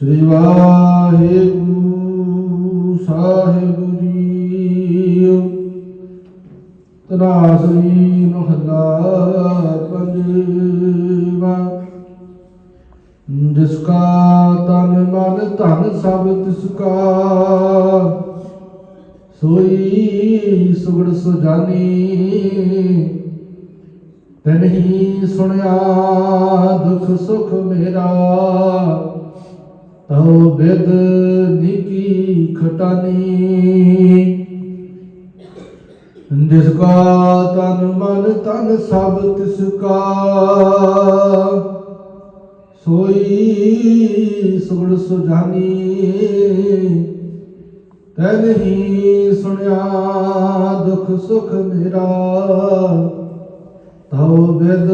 ਸ੍ਰੀ ਵਾਹਿਗੁਰੂ ਸਾਹਿਬ ਜੀ ਤਨਾਸਰੀ ਮਹਲਾ ਪੰਜਵਾ। ਜਿਸ ਕਾ ਤਨ ਮਨ ਧਨ ਸਭ ਤਿਸ ਕਾ ਸੋਈ ਸੁਗੜ ਸੁਜਾਨੀ ਤਨਹੀ ਸੁਣਿਆ ਦੁਖ ਸੁਖ ਮੇਰਾ। ਤਉ ਬਿਦ ਨਿਕੀ ਖਟਾਨੀ। ਜਿਸ ਕਾ ਤਨ ਮਨ ਤਨ ਸਭ ਤਿਸ ਕਾ। ਸੋਈ ਸੁਣ ਸੁਜਾਨੀ। ਤਨ ਹੀ ਸੁਣਿਆ ਦੁਖ ਸੁਖ ਮੇਰਾ। ਤਉ ਬਿਦ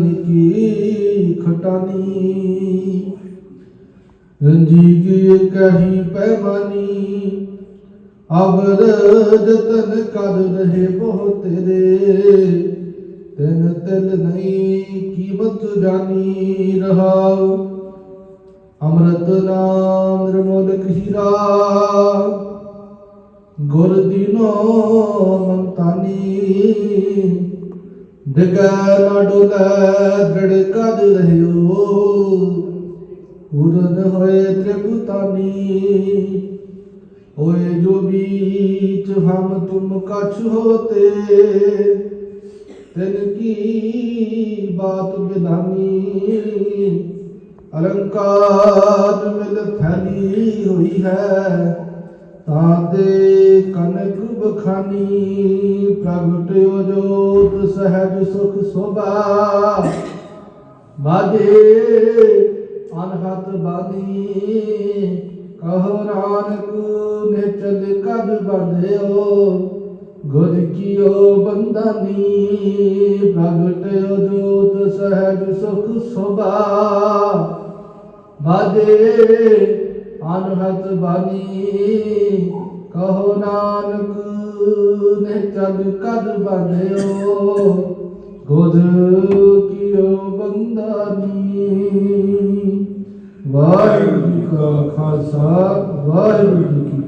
ਨਿਕੀ ਖਟਾਨੀ। ਰੰਜੀ ਕੀ ਕਹੀ ਪੈਮਾਨੀ। ਅਬਰ ਜਤਨ ਕਦ ਰਹੇ ਬਹੁ ਤੇਰੇ। ਤੈਨ ਤਿਲ ਨਹੀਂ ਕੀਮਤ ਜਾਣੀ ਰਹਾਉ। ਅੰਮ੍ਰਿਤ ਨਾਮ ਨਿਰਮੋਲਕ ਹੀਰਾ। ਗੁਰ ਦੀਨੋ ਮੰਤਾਨੀ ਡਿਗ ਨਾ ਡੋਲੇ ਦ੍ਰਿੜ ਕਦ ਰਹਿਓ ਪੂਰਨ ਹੋਏ ਤ੍ਰਿਪਤਾਨੀ, ਹੋਏ ਜੋ ਬੀਚ ਹਮ ਤੁਮ ਕਛ ਹੋਤੇ, ਤਿਨ ਕੀ ਬਾਤ ਬਿਦਾਨੀ ਅਲੰਕਾਰ ਮਿਲ ਫੈਲੀ ਹੋਈ ਹੈ ਤਾਤੇ ਕਨਕ ਬਖਾਨੀ ਪ੍ਰਗਟਿਓ ਜੋਤ ਸਹਿਜ ਸੁਖ ਸੋਭਾ। ਬਾਜੇ ਅਨਹਤ ਬਾਣੀ ਕਹੋ ਨਾਨਕ ਨਿਚਲ ਕਦ ਬੰਧਿਓ ਗੁਰ ਕੀਓ ਬੰਧਨੀ ਪ੍ਰਗਟਿਓ ਜੋਤ ਸਹਿਜ ਸੁਖ ਸੋਭਾ। ਬਾਜੇ ਅਨਹਤ ਬਾਣੀ, ਕਹੋ ਨਾਨਕ, ਨੇ ਤਦ ਕਦ ਬੰਧਿਓ? ਗੁਰ ਕੀਓ ਬੰਦਾਨੀ ਵਾਹਿਗੁਰੂ ਜੀ ਕਾ ਖਾਲਸਾ, ਵਾਹਿਗੁਰੂ ਜੀ